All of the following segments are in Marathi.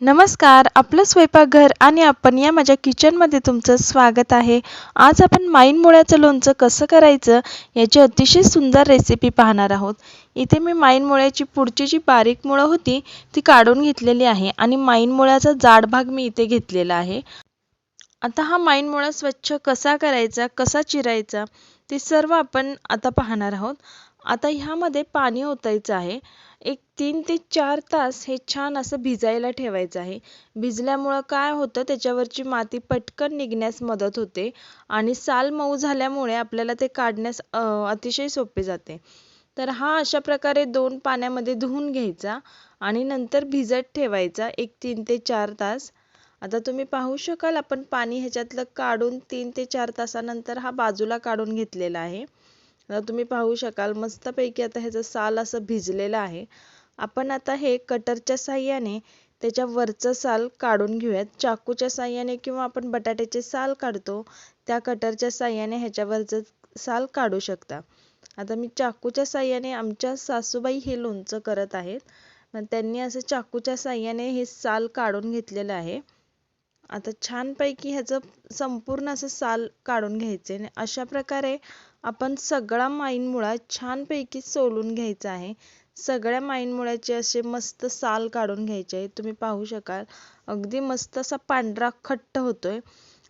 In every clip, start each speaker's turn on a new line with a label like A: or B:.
A: नमस्कार आपलं स्वयंपाकघर आणि आपण या माझ्या किचनमध्ये तुमचं स्वागत आहे. आज आपण माईन मुळ्याचं लोणचं कसं करायचं याची अतिशय सुंदर रेसिपी पाहणार आहोत. इथे मी माईन मुळ्याची पुढची जी बारीक मुळं होती ती काढून घेतलेली आहे आणि माईन मुळ्याचा जाड भाग मी इथे घेतलेला आहे. आता हा माईन मुळा स्वच्छ कसा करायचा कसा चिरायचा ते सर्व आपण आता पाहणार आहोत. आता ह्यामध्ये पाणी ओतायचं आहे. एक तीन ते चार तास हे छान असं भिजायला ठेवायचं आहे. भिजल्यामुळं काय होतं त्याच्यावरची माती पटकन निघण्यास मदत होते आणि साल मऊ झाल्यामुळे आपल्याला ते काढण्यास अतिशय सोपे जाते. तर हा अशा प्रकारे दोन पाण्यामध्ये धुवून घ्यायचा आणि नंतर भिजत ठेवायचा एक तीन ते चार तास. आता तुम्ही पाहू शकाल आपण पाणी ह्याच्यातलं काढून तीन ते चार तासानंतर हा बाजूला काढून घेतलेला आहे. आता तुम्ही पाहू शकाल मस्तपैकी आता ह्याचं साल असं भिजलेलं आहे. आपण आता हे कटरच्या साह्याने त्याच्या वरचं साल काढून घेऊयात. चाकूच्या साह्याने किंवा आपण बटाट्याचे साल काढतो त्या कटरच्या साह्याने ह्याच्यावरचं साल काढू शकता. आता मी चाकूच्या साह्याने आमच्या सासूबाई हे लोणचं करत आहेत. त्यांनी असं चाकूच्या साह्याने हे साल काढून घेतलेलं आहे. आता छानपैकी ह्याचं संपूर्ण असं साल काढून घ्यायचे आणि अशा प्रकारे आपण सगळा माईनमुळा छानपैकी सोलून घ्यायचा आहे. सगळ्या माईनमुळ्याचे असे मस्त साल काढून घ्यायचे आहे. तुम्ही पाहू शकाल. अगदी मस्त असा पांढरा खट्ट होतोय.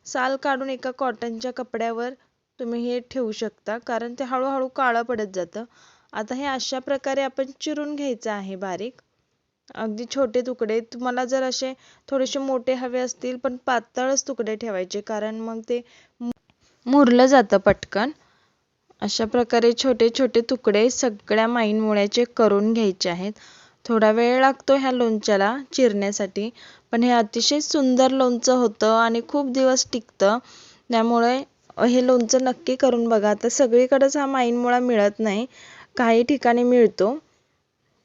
A: साल काढून एका कॉटनच्या कपड्यावर तुम्ही हे ठेवू शकता कारण ते हळूहळू काळं पडत जातं. आता हे अशा प्रकारे आपण चिरून घ्यायचं आहे बारीक. अगदी छोटे तुकडे. तुम्हाला जर असे थोडेसे मोठे हवे असतील पण पातळच तुकडे ठेवायचे कारण मग ते मुरलं जातं पटकन. अशा प्रकारे छोटे छोटे तुकडे सगळ्या माईन मुळ्याचे करून घ्यायचे आहेत. थोडा वेळ लागतो ह्या लोणच्याला चिरण्यासाठी पण हे अतिशय सुंदर लोणचं होतं आणि खूप दिवस टिकतं. त्यामुळे हे लोणचं नक्की करून बघा. आता सगळीकडेच हा माईन मुळा मिळत नाही. काही ठिकाणी मिळतो.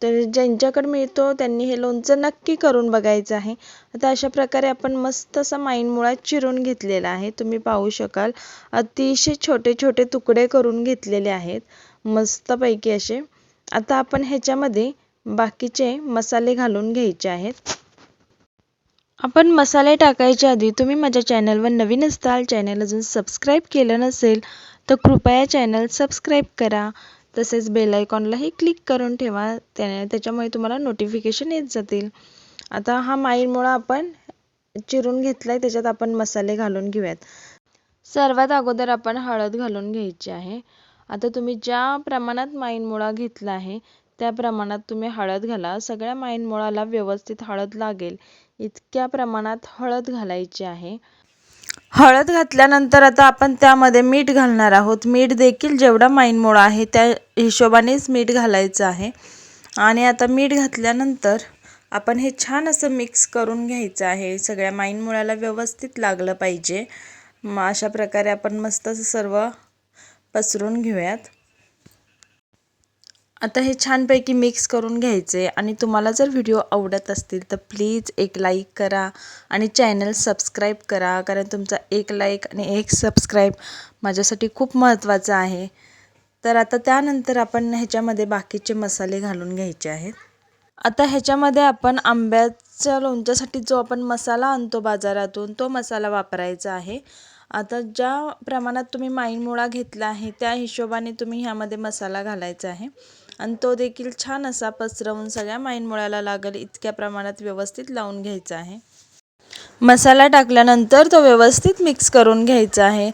A: तर ज्यांच्याकडे मिळतो त्यांनी हे लोणचं नक्की करून बघायचं आहे. आता अशा प्रकारे आपण मस्त असा माईन मुळात चिरून घेतलेला आहे. तुम्ही पाहू शकाल. अतिशय छोटे छोटे तुकडे करून घेतलेले आहेत. मस्तपैकी असे. आता आपण ह्याच्यामध्ये बाकीचे मसाले घालून घ्यायचे आहेत. आपण मसाले टाकायच्या आधी तुम्ही माझ्या चॅनलवर नवीन असताल चॅनल अजून सबस्क्राईब केलं नसेल तर कृपया चॅनल सबस्क्राईब करा. तसेच बेल आयकॉनलाही क्लिक करून ठेवा. त्याने त्याच्यामुळे तुम्हाला नोटिफिकेशन येत जातील. आता हा मुळा आपण चिरून घेतला आहे त्याच्यात आपण मसाले घालून घेऊयात. सर्वात अगोदर आपण हळद घालून घ्यायची आहे. आता तुम्ही ज्या प्रमाणात मुळा घेतला आहे त्या प्रमाणात तुम्ही हळद घाला. सगळ्या मुळाला व्यवस्थित हळद लागेल. इतक्या प्रमाणात हळद घालायची आहे. हळद घातल्यानंतर आता आपण त्यामध्ये मीठ घालणार आहोत. मीठ देखील जेवढा माईनमोळा आहे त्या हिशोबानेच मीठ घालायचं आहे. आणि आता मीठ घातल्यानंतर आपण हे छान असं मिक्स करून घ्यायचं आहे. सगळ्या माईनमुळ्याला व्यवस्थित लागलं पाहिजे. मग अशा प्रकारे आपण मस्त असं सर्व पसरून घेऊयात. आता हे छानपैकी मिक्स करून घ्यायचे आणि तुम्हाला जर व्हिडिओ आवडत असतील तर प्लीज एक लाईक करा आणि चॅनल सबस्क्राईब करा. कारण तुमचा एक लाईक आणि एक सबस्क्राईब माझ्यासाठी खूप महत्त्वाचं आहे. तर आता त्यानंतर आपण ह्याच्यामध्ये बाकीचे मसाले घालून घ्यायचे आहेत. आता ह्याच्यामध्ये आपण आंब्याच्या लोणच्यासाठी जो आपण मसाला आणतो बाजारातून तो मसाला वापरायचा आहे. आता ज्या प्रमाणात तुम्ही माईन घेतला आहे त्या हिशोबाने तुम्ही ह्यामध्ये मसाला घालायचा आहे. आणि तो देखील छान असा पसरवून सगळ्या माईनमुळ्याला लागेल इतक्या प्रमाणात व्यवस्थित लावून घ्यायचा आहे. मसाला टाकल्यानंतर तो व्यवस्थित मिक्स करून घ्यायचा आहे.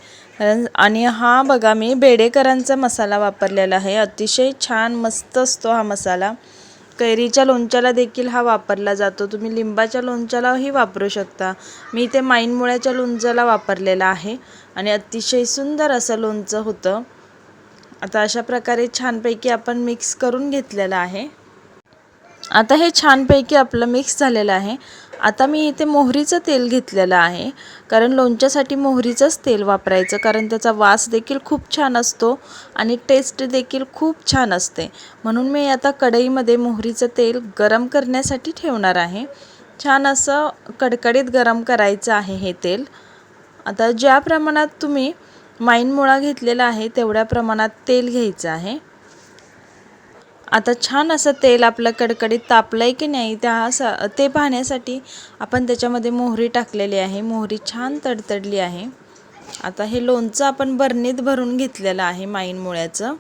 A: आणि हा बघा मी बेडेकरांचा मसाला वापरलेला आहे. अतिशय छान मस्त असतो हा मसाला. कैरीच्या लोणच्याला देखील हा वापरला जातो. तुम्ही लिंबाच्या लोणच्यालाही वापरू शकता. मी ते माईनमुळ्याच्या लोणच्याला वापरलेला आहे. आणि अतिशय सुंदर असं लोणचं होतं. आता अशा प्रकारे छानपैकी आपण मिक्स करून घेतलेलं आहे. आता हे छानपैकी आपलं मिक्स झालेलं आहे. आता मी इथे मोहरीचं तेल घेतलेलं आहे. कारण लोणच्यासाठी मोहरीचंच तेल वापरायचं कारण त्याचा वास देखील खूप छान असतो आणि टेस्ट देखील खूप छान असते. म्हणून मी आता कढईमध्ये मोहरीचं तेल गरम करण्यासाठी ठेवणार आहे. छान असं कडकडीत गरम करायचं आहे हे तेल. आता ज्या प्रमाणात तुम्ही माईन मुळा घेतलेला आहे तेवढ्या प्रमाणात तेल घ्यायचं आहे. आता छान असं तेल आपलं कडकडीत तापलं आहे की नाही त्या सा ते पाहण्यासाठी आपण त्याच्यामध्ये मोहरी टाकलेली आहे. मोहरी छान तडतडली आहे. आता हे लोणचं आपण बरणीत भरून घेतलेलं आहे माईनमुळ्याचं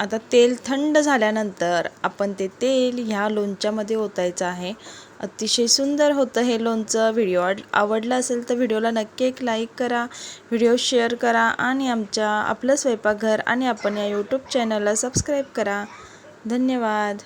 A: आता तेल थंड झाल्यानंतर आपण ते तेल ह्या लोणच्यामध्ये ओतायचं आहे. अतिशय सुंदर होतं हे लोणचं. व्हिडिओ आवडला असेल तर व्हिडिओला नक्की एक लाईक करा व्हिडिओ शेअर करा आणि आमच्या आपलं स्वयंपाकघर आणि आपण या यूट्यूब चॅनलला सबस्क्राईब करा. धन्यवाद.